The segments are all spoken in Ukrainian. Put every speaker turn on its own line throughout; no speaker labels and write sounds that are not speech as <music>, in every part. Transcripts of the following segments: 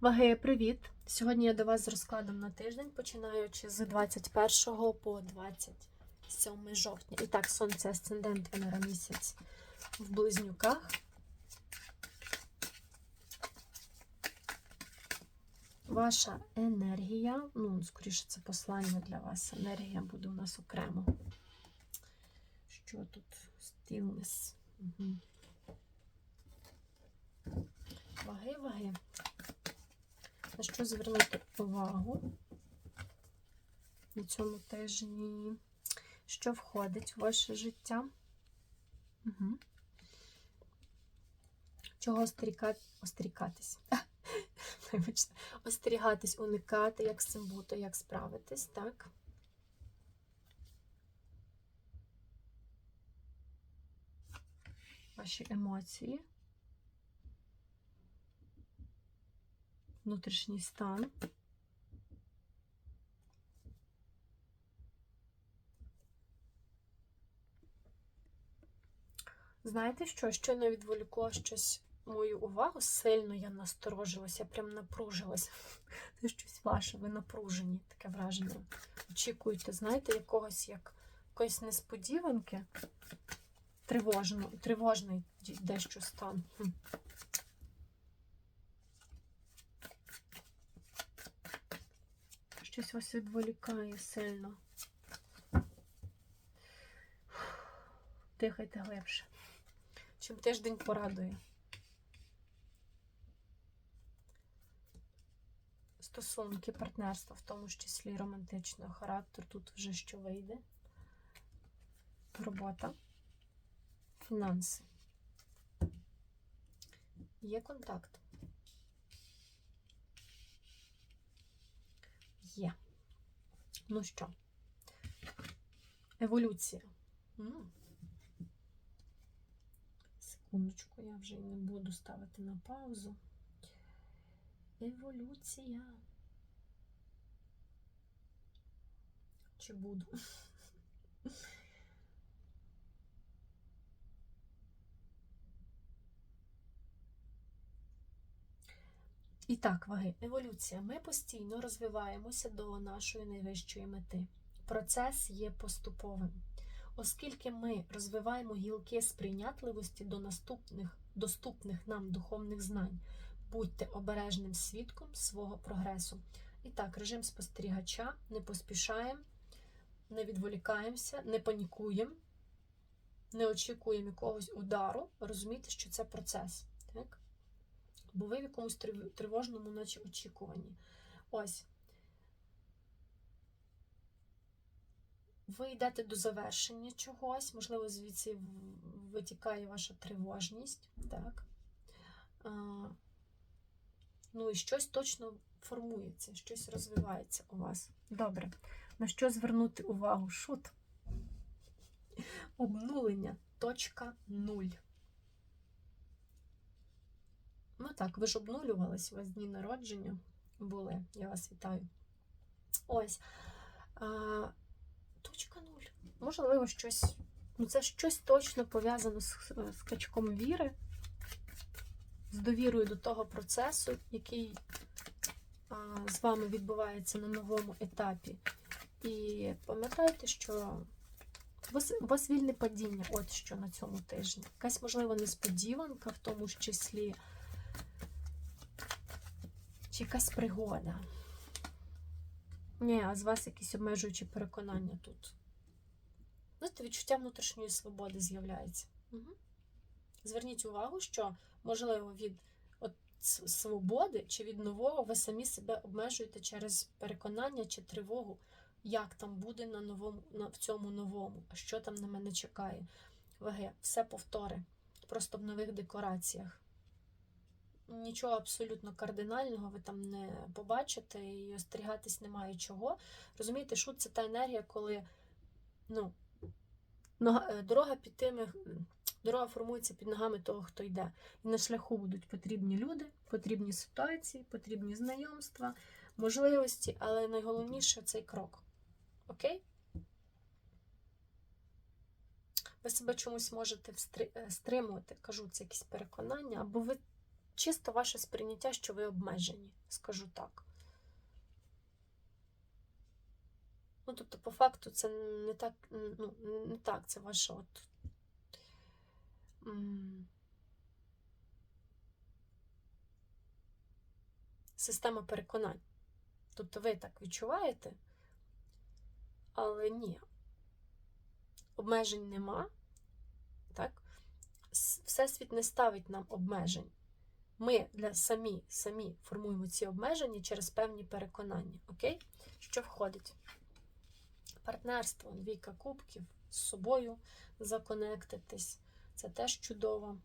Ваги, привіт! Сьогодні я до вас з розкладом на тиждень, починаючи з 21 по 27 жовтня. І так, сонце, асцендент, Венера місяць в близнюках. Ваша енергія, ну, скоріше, це послання для вас. Енергія буде у нас окремо. Що тут? Stillness. Угу. Ваги, ваги. На що звернути увагу на цьому тижні? Що входить в ваше життя? Угу. Чого остерігати? остерігатись? <laughs> Остерігатись, уникати, як з цим бути, як справитись, так? Ваші емоції. Внутрішній стан. Знаєте що? Щойно відволікло щось мою увагу, сильно я насторожилася, я прям напружилася. Це щось ваше, ви напружені, таке враження. Очікуєте, знаєте, якогось як якоїсь несподіванки, тривожно, тривожний дещо стан. Щось вас відволікає сильно. Дихайте глибше. Чим тиждень порадує. Стосунки, партнерства, в тому числі романтичного характеру. Тут вже що вийде. Робота, фінанси. Є контакт. Є. Ну що? Еволюція. Секундочку, я вже не буду ставити на паузу. Еволюція. Чи буду? І так, ваги, еволюція. Ми постійно розвиваємося до нашої найвищої мети. Процес є поступовим. Оскільки ми розвиваємо гілки сприйнятливості до наступних, доступних нам духовних знань, будьте обережним свідком свого прогресу. І так, режим спостерігача, не поспішаємо, не відволікаємося, не панікуємо, не очікуємо якогось удару. Розумійте, що це процес. Бо ви в якомусь тривожному, наче очікуванні. Ось. Ви йдете до завершення чогось, можливо, звідси витікає ваша тривожність. Так? А, ну і щось точно формується, щось розвивається у вас. Добре. На що звернути увагу? Шут. Обнулення. Точка нуль. Ну так, ви ж обнулювались, у вас дні народження були. Я вас вітаю. Ось. А, Точка нуль. Можливо, щось. Ну, це щось точно пов'язано з скачком віри, з довірою до того процесу, який а, з вами відбувається на новому етапі. І пам'ятайте, що у вас, у вас вільне падіння, от що на цьому тижні. Якась, можливо, несподіванка, в тому ж числі чи якась пригода. Ні, а з вас якісь обмежуючі переконання тут. Знаєте, відчуття внутрішньої свободи з'являється. Угу. Зверніть увагу, що, можливо, від от свободи чи від нового ви самі себе обмежуєте через переконання чи тривогу, як там буде на новому, на, в цьому новому, а що там на мене чекає. Ваги, все повтори, просто в нових декораціях нічого абсолютно кардинального ви там не побачите і остерігатись немає чого. Розумієте, шут це та енергія, коли ну, е, дорога під тими, дорога формується під ногами того, хто йде. І на шляху будуть потрібні люди, потрібні ситуації, потрібні знайомства, можливості, але найголовніше цей крок. Окей? Ви себе чомусь можете е, стримувати, кажу, це якісь переконання, або ви чисто ваше сприйняття, що ви обмежені, скажу так. Ну, тобто, по факту, це не так, ну, не так, це ваша от. Система переконань. Тобто ви так відчуваєте, але ні. Обмежень нема. Так? Всесвіт не ставить нам обмежень. Ми для самі, самі формуємо ці обмеження через певні переконання. Окей? Що входить? Партнерство, двійка кубків, з собою законектитись. Це теж чудово.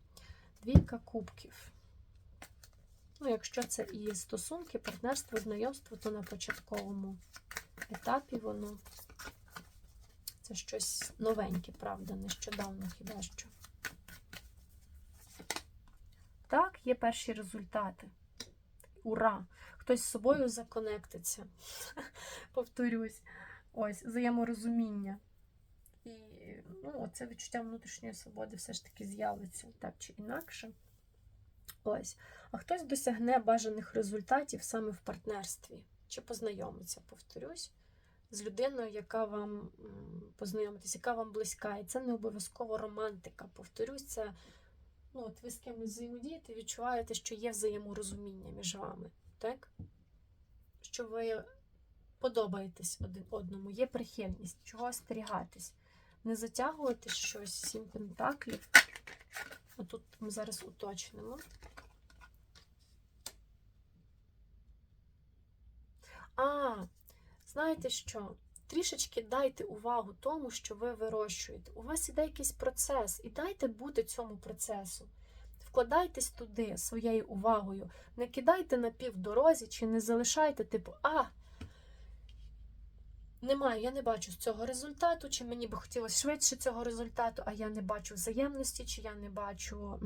Двійка кубків. Ну, якщо це і стосунки, партнерство, знайомство, то на початковому етапі воно це щось новеньке, правда, нещодавно хіба що. Так, є перші результати. Ура! Хтось з собою законектиться. <laughs> Повторюсь. Ось, взаєморозуміння. І ну, це відчуття внутрішньої свободи все ж таки з'явиться так чи інакше. Ось. А хтось досягне бажаних результатів саме в партнерстві. Чи познайомиться, повторюсь, з людиною, яка вам познайомитись, яка вам близька. І це не обов'язково романтика. Повторюсь, це ну, от ви з кимось взаємодієте, відчуваєте, що є взаєморозуміння між вами. Так? Що ви подобаєтесь один одному, є прихильність, чого остерігатись. Не затягувати щось, сім пентаклів. Отут ми зараз уточнимо. А, знаєте що? Трішечки дайте увагу тому, що ви вирощуєте. У вас іде якийсь процес, і дайте бути цьому процесу. Вкладайтесь туди своєю увагою. Не кидайте на півдорозі чи не залишайте, типу, а, немає, я не бачу цього результату, чи мені би хотілося швидше цього результату, а я не бачу взаємності, чи я не бачу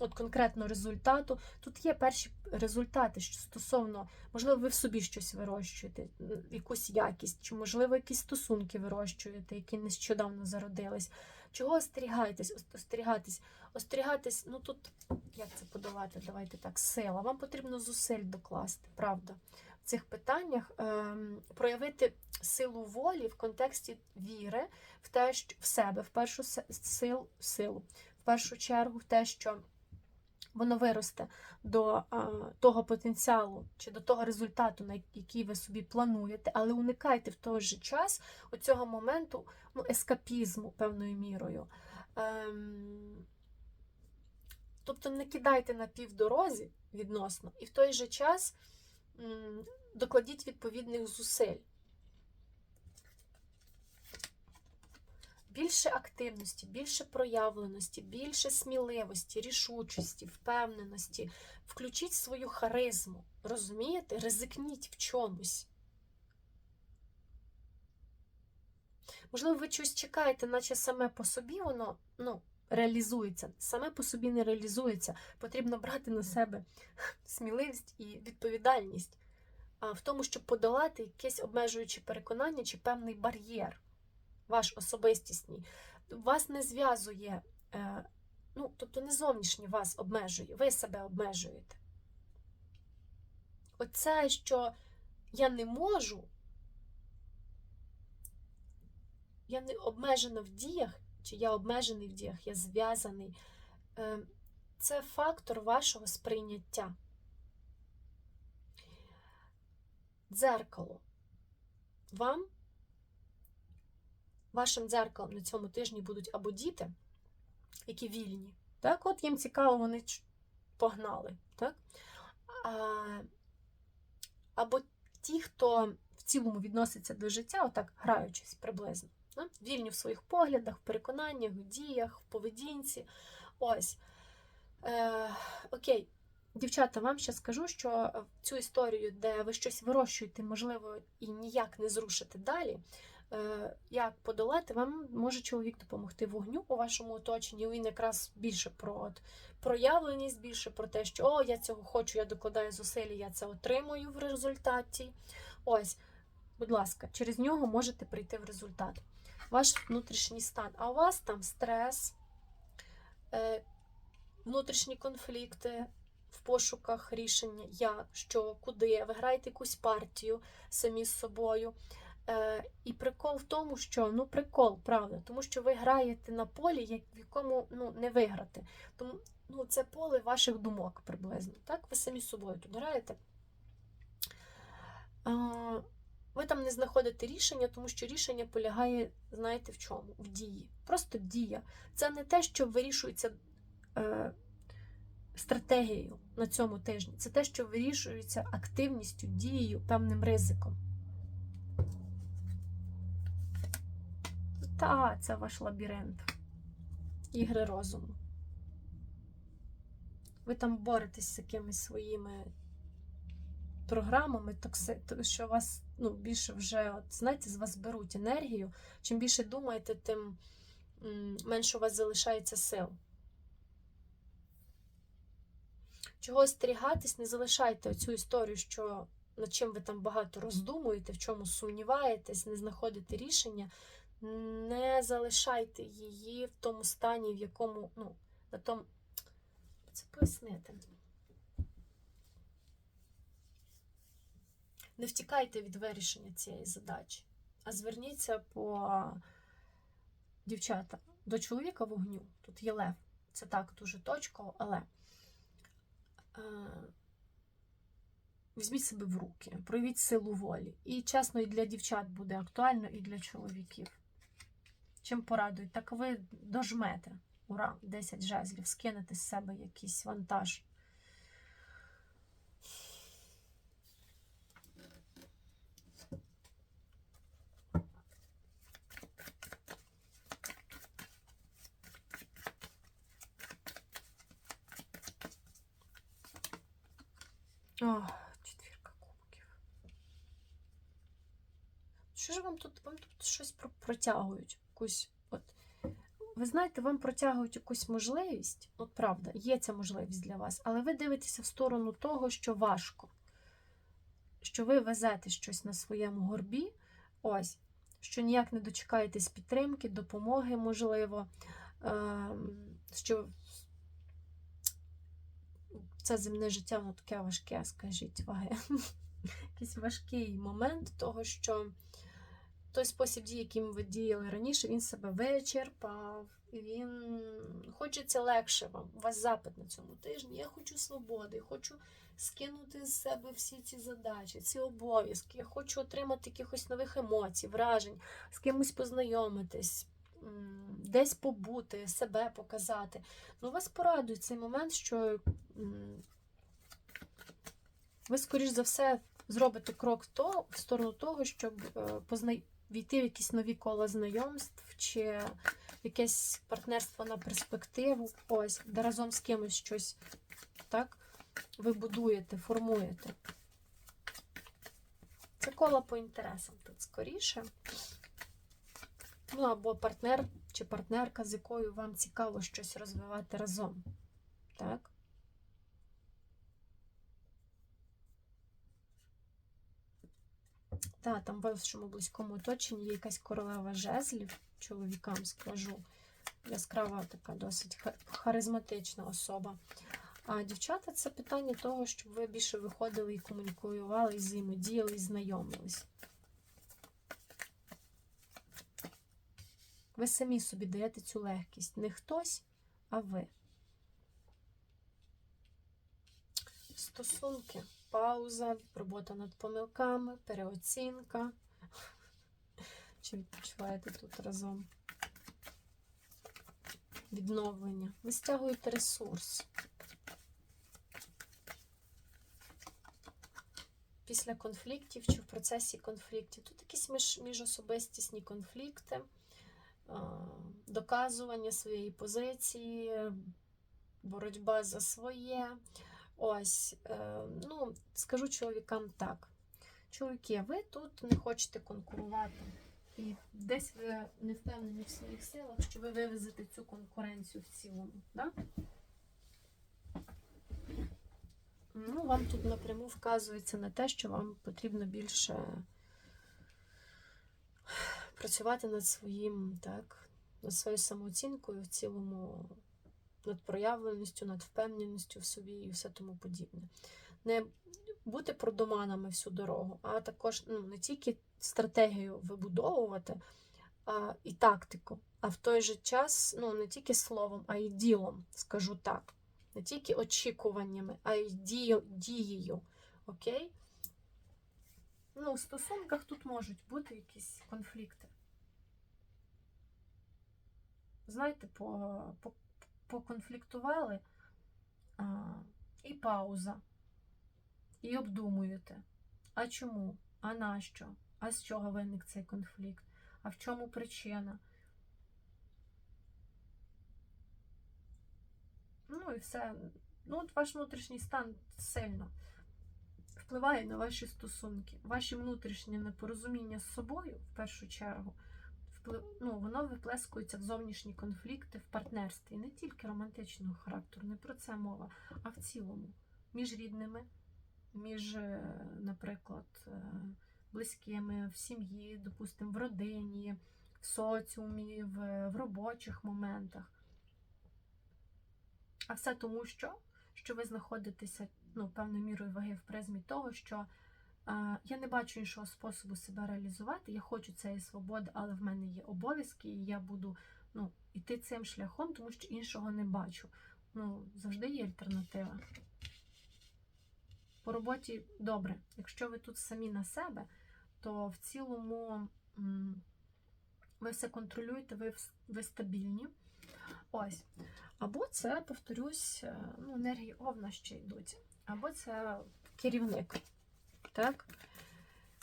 от конкретно результату. Тут є перші результати що стосовно, можливо, ви в собі щось вирощуєте, якусь якість, чи, можливо, якісь стосунки вирощуєте, які нещодавно зародились. Чого остерігаєтесь? Ос- Остерігатись, остерігатись, ну тут як це подавати? Давайте так, сила. Вам потрібно зусиль докласти, правда. В цих питаннях ем, проявити силу волі в контексті віри в те, що в себе, в першу се- сил, силу, в першу чергу, в те, що воно виросте до а, того потенціалу чи до того результату, на який ви собі плануєте, але уникайте в той же час оцього моменту ну, ескапізму певною мірою. Ем, тобто не кидайте на півдорозі відносно, і в той же час м, докладіть відповідних зусиль. Більше активності, більше проявленості, більше сміливості, рішучості, впевненості. Включіть свою харизму. Розумієте? Ризикніть в чомусь. Можливо, ви щось чекаєте, наче саме по собі воно ну, реалізується. Саме по собі не реалізується. Потрібно брати на себе сміливість і відповідальність а, в тому, щоб подолати якесь обмежуюче переконання чи певний бар'єр, ваш особистісний. Вас не зв'язує, е, ну, тобто не зовнішнє вас обмежує, ви себе обмежуєте. Оце, що я не можу, я не обмежена в діях, чи я обмежений в діях, я зв'язаний. Е, Це фактор вашого сприйняття. Дзеркало. Вам, вашим дзеркалом на цьому тижні будуть або діти, які вільні. Так, от їм цікаво, вони погнали. Так? А, або ті, хто в цілому відноситься до життя, отак граючись приблизно. Да? Вільні в своїх поглядах, в переконаннях, в діях, в поведінці. Ось. Е, окей, дівчата, вам ще скажу, що цю історію, де ви щось вирощуєте, можливо, і ніяк не зрушите далі. Е, Як подолати, вам може чоловік допомогти вогню у вашому оточенні. Він якраз більше про от, проявленість, більше про те, що о, я цього хочу, я докладаю зусиль, я це отримую в результаті. Ось, будь ласка, через нього можете прийти в результат. Ваш внутрішній стан. А у вас там стрес, е, внутрішні конфлікти, в пошуках рішення, як, що, куди. Ви граєте якусь партію самі з собою. Е, і прикол в тому, що ну прикол, правда, тому що ви граєте на полі, як- в якому ну, не виграти. Тому ну, це поле ваших думок приблизно. Так? Ви самі собою тут граєте. А, ви там не знаходите рішення, тому що рішення полягає, знаєте, в чому? В дії. Просто дія. Це не те, що вирішується е, стратегією на цьому тижні. Це те, що вирішується активністю, дією, певним ризиком. Та, це ваш лабіринт. Ігри розуму. Ви там боретесь з якимись своїми програмами, токси, то- що вас ну, більше вже, от, знаєте, з вас беруть енергію. Чим більше думаєте, тим менше у вас залишається сил. Чого остерігатись, не залишайте цю історію, що над чим ви там багато роздумуєте, в чому сумніваєтесь, не знаходите рішення. Не залишайте її в тому стані, в якому, ну, на тому. Це пояснити. Не втікайте від вирішення цієї задачі, а зверніться по дівчата до чоловіка вогню. Тут є лев. Це так дуже точково, але е, візьміть себе в руки, проявіть силу волі. І чесно, і для дівчат буде актуально, і для чоловіків. Чим порадують? Так ви дожмете. Ура, 10 жезлів, скинете з себе якийсь вантаж. О, четвірка кубків. Що ж вам тут? Вам тут щось протягують? Якусь, от, ви знаєте, вам протягують якусь можливість, от правда, є ця можливість для вас, але ви дивитеся в сторону того, що важко. Що ви везете щось на своєму горбі, ось, що ніяк не дочекаєтесь підтримки, допомоги, можливо, ем, що це земне життя, воно таке важке, скажіть, ваги. <laughs> Якийсь важкий момент того, що той спосіб дії, яким ви діяли раніше, він себе вичерпав, він хочеться легше вам. У вас запит на цьому тижні. Я хочу свободи, хочу скинути з себе всі ці задачі, ці обов'язки. Я хочу отримати якихось нових емоцій, вражень, з кимось познайомитись, десь побути, себе показати. Ну, вас порадує цей момент, що ви, скоріш за все, зробите крок в сторону того, щоб е, позна... війти в якісь нові кола знайомств чи якесь партнерство на перспективу, ось, де разом з кимось щось так, ви будуєте, формуєте. Це коло по інтересам тут скоріше. Ну, або партнер чи партнерка, з якою вам цікаво щось розвивати разом. Так? Так, там в вашому близькому оточенні є якась королева жезлів, чоловікам скажу. Яскрава така досить харизматична особа. А дівчата це питання того, щоб ви більше виходили і комунікували, і взаємодіяли, і знайомились. Ви самі собі даєте цю легкість. Не хтось, а ви. Стосунки, пауза, робота над помилками, переоцінка. <laughs> Чи відпочиваєте тут разом? Відновлення. Ви стягуєте ресурс. Після конфліктів чи в процесі конфліктів. Тут якісь між, міжособистісні конфлікти, доказування своєї позиції, боротьба за своє. Ось, е, ну, скажу чоловікам так. Чоловіки, ви тут не хочете конкурувати. І десь ви не впевнені в своїх силах, що ви вивезете цю конкуренцію в цілому. Да? Ну, вам тут напряму вказується на те, що вам потрібно більше працювати над своїм, так, над своєю самооцінкою в цілому, над проявленістю, над впевненістю в собі і все тому подібне. Не бути продуманами всю дорогу, а також ну, не тільки стратегію вибудовувати а, і тактику, а в той же час ну, не тільки словом, а й ділом, скажу так. Не тільки очікуваннями, а й дією. Окей? Ну, у стосунках тут можуть бути якісь конфлікти. Знаєте, по, по, поконфліктували а, і пауза, і обдумуєте. А чому? А нащо? А з чого виник цей конфлікт? А в чому причина? Ну і все. Ну, от ваш внутрішній стан сильно впливає на ваші стосунки. Ваші внутрішні непорозуміння з собою, в першу чергу. Ну, воно виплескується в зовнішні конфлікти в партнерстві. Не тільки романтичного характеру, не про це мова, а в цілому. Між рідними, між, е, наприклад, е, близькими, в сім'ї, допустимо, в родині, в соціумі, в, в робочих моментах. А все тому, що, що ви знаходитеся ну, певною мірою ваги в призмі того, що я не бачу іншого способу себе реалізувати. Я хочу цієї свободи, але в мене є обов'язки, і я буду ну, йти цим шляхом, тому що іншого не бачу. Ну, завжди є альтернатива. По роботі добре. Якщо ви тут самі на себе, то в цілому ви все контролюєте, ви, ви стабільні. Ось. Або це, повторюсь, е, ну, енергії овна ще йдуть, або це керівник. Так?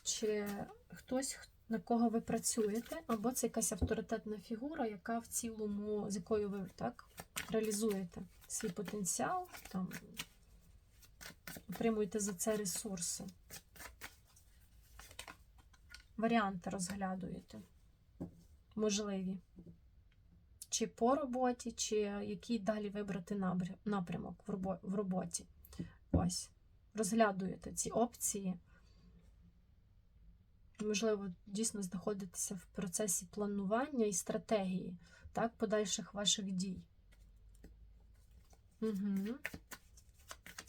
Чи хтось, на кого ви працюєте, або це якась авторитетна фігура, яка в цілому, з якою ви так, реалізуєте свій потенціал, там, отримуєте за це ресурси. Варіанти розглядуєте. Можливі чи по роботі, чи який далі вибрати напрямок в роботі. Ось. Розглядуєте ці опції. Можливо, дійсно знаходитеся в процесі планування і стратегії так, подальших ваших дій. Угу.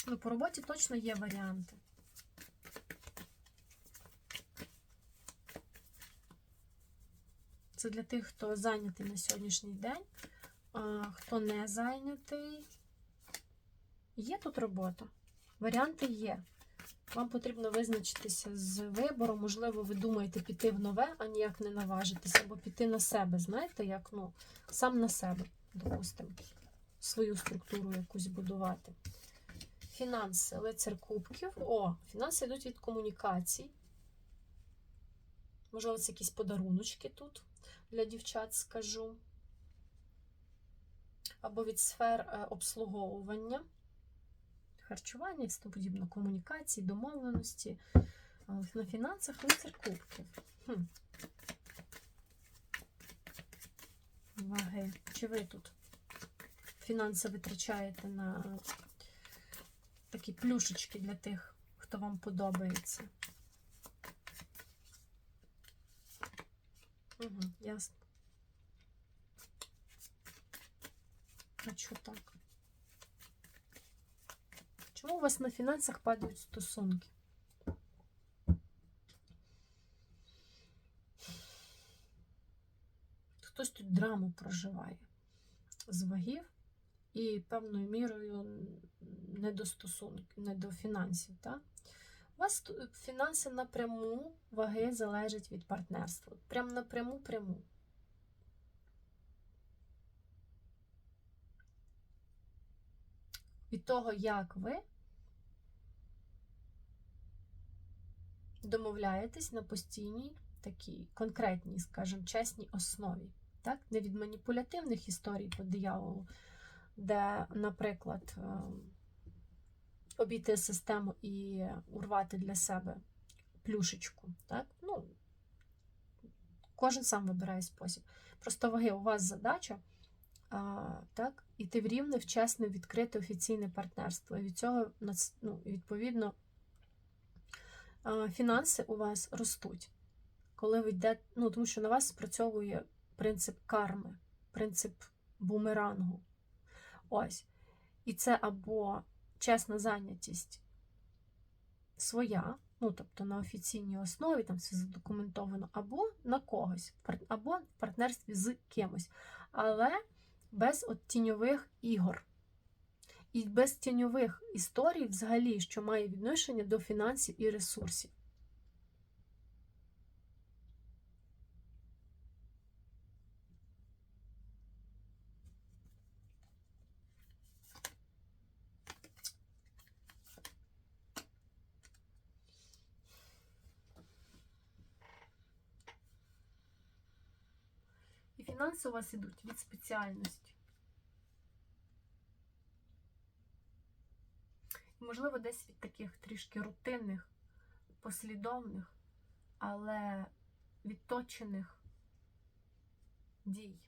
Ну, по роботі точно є варіанти. Це для тих, хто зайнятий на сьогоднішній день. А хто не зайнятий, є тут робота. Варіанти є. Вам потрібно визначитися з вибором. Можливо, ви думаєте піти в нове, а ніяк не наважитися, або піти на себе. Знаєте, як ну, сам на себе, допустимо, свою структуру якусь будувати. Фінанси, лицар кубків. О, фінанси йдуть від комунікацій. Можливо, це якісь подаруночки тут для дівчат скажу. Або від сфер е, обслуговування, харчування і тому подібне, комунікації, домовленості. На фінансах лицар кубків. Хм. Ваги. Чи ви тут фінанси витрачаєте на такі плюшечки для тих, хто вам подобається? Угу, ясно. А так? Чому у вас на фінансах падають стосунки? Хтось тут драму проживає з вагів і певною мірою не до стосунків, не до фінансів. Так? У вас фінанси напряму ваги залежать від партнерства. Прям напряму пряму. Від того, як ви домовляєтесь на постійній такій конкретній, скажімо, чесній основі. Так? Не від маніпулятивних історій по дияволу, де, наприклад, ем, обійти систему і урвати для себе плюшечку. Так? Ну, кожен сам вибирає спосіб. Просто ваги, у вас задача а, так, іти в рівне, в чесне, відкрите офіційне партнерство. І від цього, ну, відповідно, фінанси у вас ростуть. Коли ви йдете, ну, тому що на вас спрацьовує принцип карми, принцип бумерангу. Ось. І це або чесна зайнятість своя, ну тобто на офіційній основі, там все задокументовано, або на когось, або в партнерстві з кимось, але без от тіньових ігор. І без тіньових історій, взагалі, що має відношення до фінансів і ресурсів. Фінанси у вас ідуть від спеціальності. І, можливо, десь від таких трішки рутинних, послідовних, але відточених дій.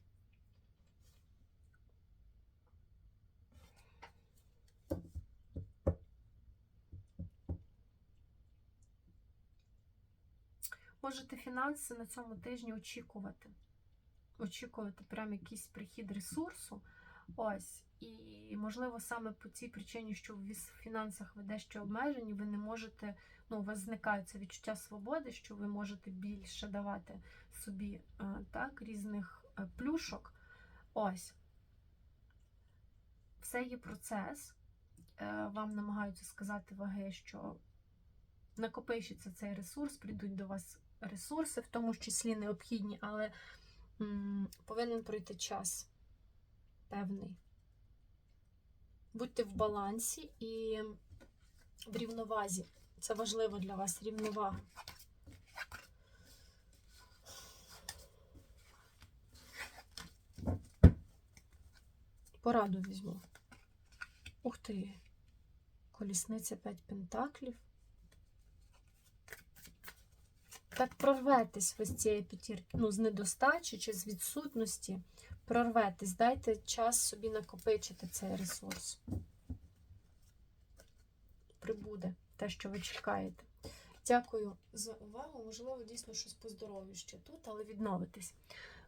Можете фінанси на цьому тижні очікувати очікувати прям якийсь прихід ресурсу. Ось. І, можливо, саме по цій причині, що в фінансах ви дещо обмежені, ви не можете, ну, у вас зникає це відчуття свободи, що ви можете більше давати собі е, так, різних е, плюшок. Ось. Все є процес. Е, Вам намагаються сказати ваги, що накопичиться цей ресурс, прийдуть до вас ресурси, в тому числі необхідні, але м, повинен пройти час певний. Будьте в балансі і в рівновазі. Це важливо для вас рівновага. Пораду візьму. Ух ти! Колісниця 5 пентаклів. Так прорветесь ви з цієї п'ятірки, ну, з недостачі чи з відсутності. Прорветесь, дайте час собі накопичити цей ресурс. Прибуде те, що ви чекаєте. Дякую за увагу. Можливо, дійсно щось по здоров'ю ще тут, але відновитись.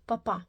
Па-па!